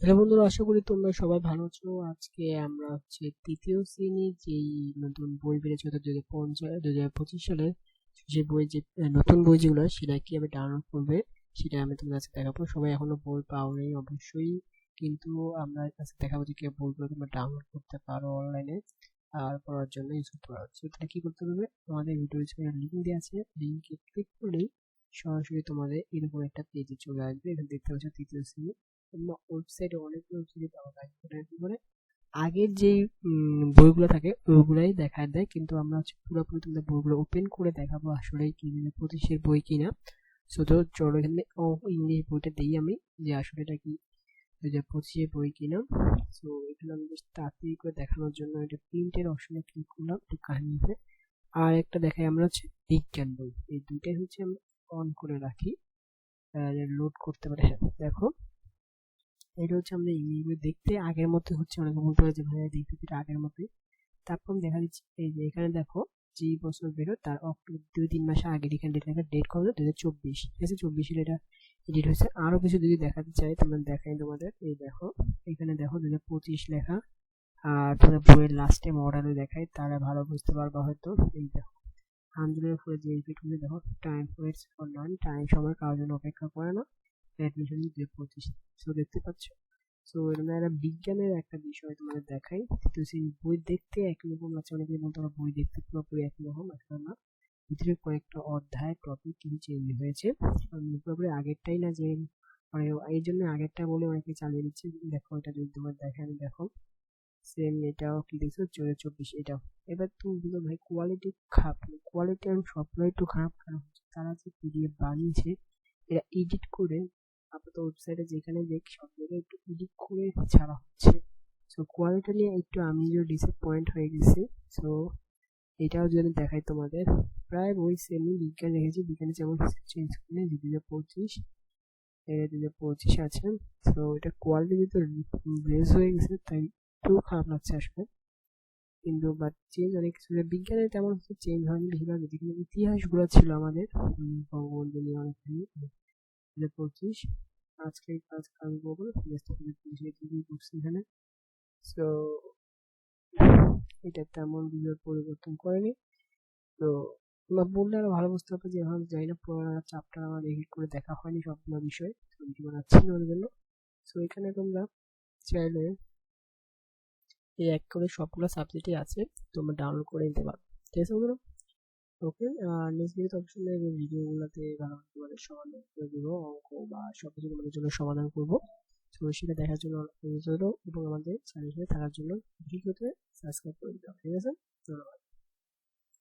Hello বন্ধুরা, আশা করি তোমরা সবাই ভালো আছো। আজকে আমরা হচ্ছে তৃতীয় শ্রেণির যেই নতুন বই বেরিয়েছে, অর্থাৎ দু হাজার দু হাজার পঁচিশ সালে যে বই যে নতুন বই যেগুলো সেটা কীভাবে ডাউনলোড করবে, সেটা আমি তোমাদের কাছে দেখাবো। সবাই এখনও বই পাও নেই অবশ্যই। কিন্তু আমরা কাছে দেখাবো যে কীভাবে বইগুলো তোমরা ডাউনলোড করতে পারো অনলাইনে আর পড়ার জন্য ইউজ করতে পারো। তাহলে কি করতে হবে? আমাদের ভিডিও লিঙ্ক দেওয়া আছে। লিঙ্কে ক্লিক করলেই সরাসরি তোমাদের এরকম একটা পেজে চলে আসবে। এখানে দেখতে পাচ্ছ তৃতীয় শ্রেণি। ওয়েবসাইটে অনেকগুলো ওয়েবসাইটে পাওয়া যায় কি করে। আগের যেই বইগুলো থাকে ওইগুলাই দেখা দেয়, কিন্তু আমরা হচ্ছে পুরোপুরি তোমাদের বইগুলো ওপেন করে দেখাবো আসলে কি পঁচিশের বই কিনা। সো তো চলো এখানে ইংলিশ বইটা দিই আমি, যে আসলে এটা কি দু হাজার পঁচিশের বই কিনা। সো এখানে আমি বেশ তাড়াতাড়ি করে দেখানোর জন্য এটা প্রিন্টের অপশনে ক্লিক করলাম, একটু কাহিনীতে আর একটা দেখাই আমরা হচ্ছে বিজ্ঞান বই। এই দুইটাই হচ্ছে আমরা অন করে রাখি। লোড করতে পারে। হ্যাঁ দেখো। এটা হচ্ছে আমরা ইংলিশ দেখতে আগের মতো হচ্ছে। অনেকে বলতে পারে যে ভাই দেখতে এটা আগের মতোই? তারপর দেখা দিচ্ছে, এই যে এখানে দেখো যে বছর বেরো তার অক্টোবর দুই তিন মাস আগে এখানে ডেট লেখা ডেট কত? দু হাজার চব্বিশ। ঠিক আছে? চব্বিশে এটা এডিট হয়েছে। আরও কিছু যদি দেখাতে চাই, তোমরা দেখাই তোমাদের। এই দেখো, এখানে দেখো দু হাজার পঁচিশ লেখা। আর তোমাদের বইয়ের লাস্টে মডেলও দেখাই, তারা ভালো বুঝতে পারবা হয়তো। এই দেখো, আন্দোলনের ফলে যে ইফেক্টগুলো দেখো time waits for none time সময় কারোর জন্য অপেক্ষা করে না। অ্যাডমিশন দু পঁচিশ সো দেখতে পাচ্ছ? সো এরকম একটা বিজ্ঞানের একটা বিষয় তোমাদের দেখাই। তো সেই বই দেখতে একই রকম আছে অনেকে বলতে পারো বই দেখতে পুরোপুরি একই রকম আসলে না ভিতরে কয়েকটা অধ্যায় টপিক কিছু চেঞ্জ হয়েছে। পুরোপুরি আগেরটাই না যে মানে এই জন্য আগেরটা বলে অনেকে চালিয়ে দিচ্ছে। দেখো, এটা যদি তোমার দেখে আমি দেখো। সেম এটাও কি দেখছ? চলে চব্বিশ, এটাও। এবার তুমি বলো ভাই কোয়ালিটি খারাপ কোয়ালিটি আমি সবগুলো একটু খারাপ খারাপ হচ্ছে। তারা যে পিডিএফ বানিয়েছে, এরা এডিট করে আপাতত ওয়েবসাইটে যেখানে দেখি সব জায়গায় একটু এডিট করে ছাড়া হচ্ছে। সো কোয়ালিটি নিয়ে একটু আমি যে ডিসঅ্যাপয়েন্ট হয়ে গেছি সো এটাও যদি দেখাই তোমাদের। প্রায় ওই সেমই বিজ্ঞান রেখেছি বিজ্ঞানে যেমন চেঞ্জ করে দু হাজার পঁচিশ দু হাজার পঁচিশ আছে। সো এটা কোয়ালিটি তো রেজ হয়ে গেছে, তাই একটু খারাপ লাগছে আসলে। কিন্তু বাট চেঞ্জ অনেক কিছু বিজ্ঞানের তেমন কিছু চেঞ্জ হয়নি বেশিরভাগ। যেগুলো ইতিহাসগুলো ছিল আমাদের বঙ্গবন্ধু নিয়ে অনেকখানি হাজার পঁচিশ আজকে কাজ করব দেশটা হাজার পঁচিশে কি করছি এখানে সো এটা তেমন বিজয় পরিবর্তন করেনি। তো তোমরা বললে আরও ভালো বুঝতে পারবে যে, এখন যাই না পুরোনো চাপটা আমার এডিট করে দেখা হয়নি সবগুলো বিষয় ভিডিও বানাচ্ছি ওর জন্য। সো এখানে তোমরা চাইলে এই এক করে সবগুলো সাবজেক্টই আছে, তোমরা ডাউনলোড করে নিতে পারো। ঠিক আছে বন্ধুরা? ওকে ভিডিওতে অবশ্যই এই ভিডিওগুলোতে ভালো তোমাদের সমাধান করে দেবো, অঙ্ক বা সব কিছু তোমাদের জন্য সমাধান করব। তো সেটা দেখার জন্য এবং আমাদের চ্যানেলে থাকার জন্য ভিডিওতে সাবস্ক্রাইব করে দিতে হবে, ঠিক আছে? ধন্যবাদ।